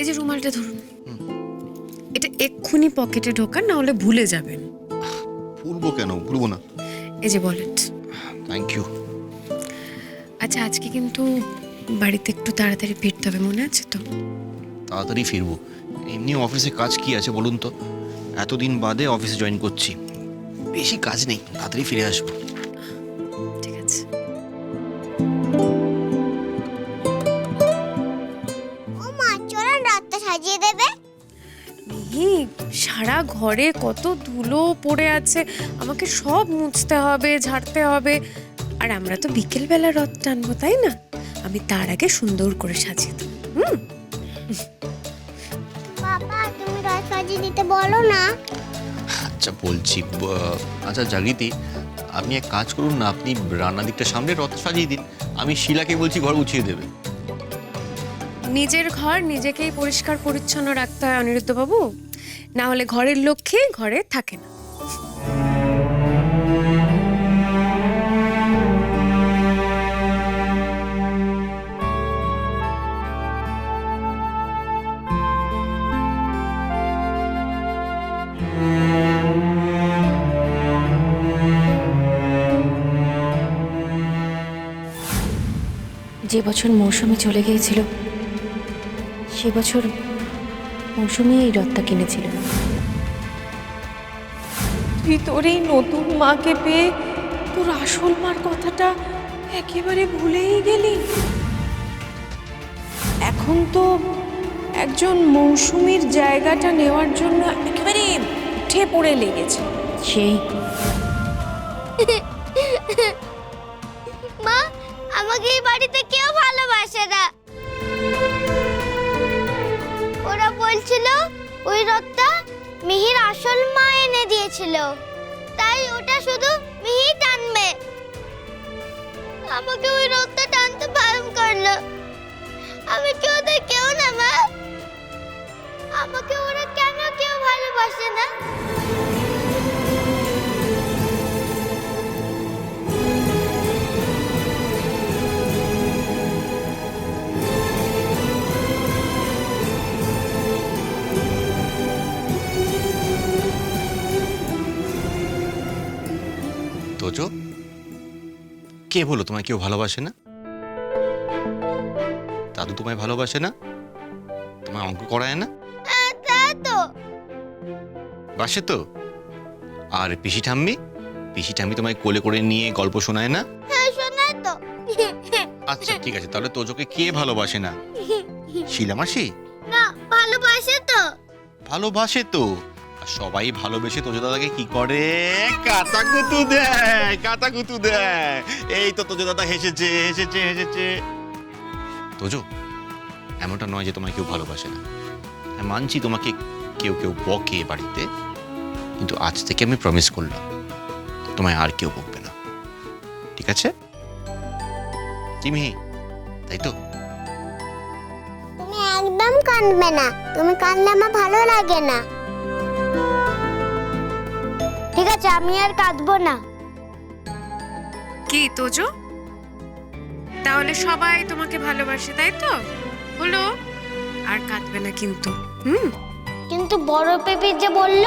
এই যে রুমালটা ধরুন। এটা এক্ষুনি পকেটে ঢোকান না হলে ভুলে যাবেন। ভুলবো কেন? ভুলবো না। এই যে বলেট থ্যাংক ইউ আচ্ছা আজকে কিন্তু বাড়িতে একটু তাড়াতাড়ি ফিরতে হবে মনে আছে তো? তাড়াতাড়ি ফিরবো। এমনি অফিসে কাজ কি আছে বলুন তো? এতদিন বাদে অফিসে জয়েন করছি। বেশি কাজ নেই তাড়াতাড়ি ফিরে আসব। সাজিয়ে দেবে? মিহি সারা ঘরে কত ধুলো পড়ে আছে। আমাকে সব মুছতে হবে ঝাড়তে হবে। আর আমরা তো বিকেলবেলা রথ টানবো তাই না? আমি তার আগে সুন্দর করে সাজিয়ে দেবো হুম? বাবা তুমি রাত সাজিয়ে দিতে বলো না। আচ্ছা বলছি আচ্ছা জাগৃতি আপনি এক কাজ করুন না আপনি রান্নার দিকটা সামনে রথ সাজিয়ে দিন। আমি শিলাকে বলছি ঘর উঠিয়ে দেবে। নিজের ঘর নিজেকেই পরিষ্কার, পরিচ্ছন্ন রাখতে হয় অনিরুদ্ধ বাবু না হলে ঘরের লক্ষ্যে ঘরে থাকে না। যে বছর মৌসুমি চলে গিয়েছিল সে বছর মৌসুমি এই রথটা কিনেছিল। তুই তোর এই নতুন মাকে পেয়ে তোর আসল মার কথাটা একেবারে ভুলেই গেলি। এখন তো একজন মৌসুমীর জায়গাটা নেওয়ার জন্য একেবারে উঠে পড়ে লেগেছে। সেই। মা আমাকে এই বাড়িতে কেউ ওই রথটা মিহির আসল মা এনে দিয়েছিল। তাই ওটা শুধু মিহি টানবে। আমাকে ওই রথটা টানতে বারণ করল। আমি কেউ ওদের কেউ না, মা? আমাকে ওরা তোজো কে বলো তোমায় কেউ ভালোবাসে না? দাদু তোমায় ভালোবাসে না? তোমায় অঙ্ক করায় না? বাসে তো। আর পিসি ঠাম্মি? পিসি ঠাম্মি তোমায় কোলে করে নিয়ে গল্প শোনায় না? আচ্ছা ঠিক আছে তাহলে তোজোকে কে ভালোবাসে না? শিলা মাসি না ভালোবাসে তো। ভালোবাসে তো? সবাই ভালোবেসে তোজো দাদাকে কি করে? কাতা কুতু দেয় কাতা কুতু দেয়। এই তো তোজো দাদা হেসেছে হেসেছে হেসেছে। তোজো, এমনটা নয় যে তোমায় কেউ ভালোবাসে না। মানছি তোমাকে কেউ কেউ বকে বাড়িতে, কিন্তু আজ থেকে আমি প্রমিস করলাম, তোমায় আর কেউ বকবে না। ঠিক আছে? মিহি তাই তো? তুমি একদম কাঁদবে না। তুমি কাঁদলে আমার ভালো লাগে না। ঠিক আছে আমি আর কাঁদবো না। কি তোজো? তাহলে সবাই তোমাকে ভালোবাসে তাই তো? হলো আর কাঁদবে না কিন্তু হুম? কিন্তু বড় পেপি যে বলল?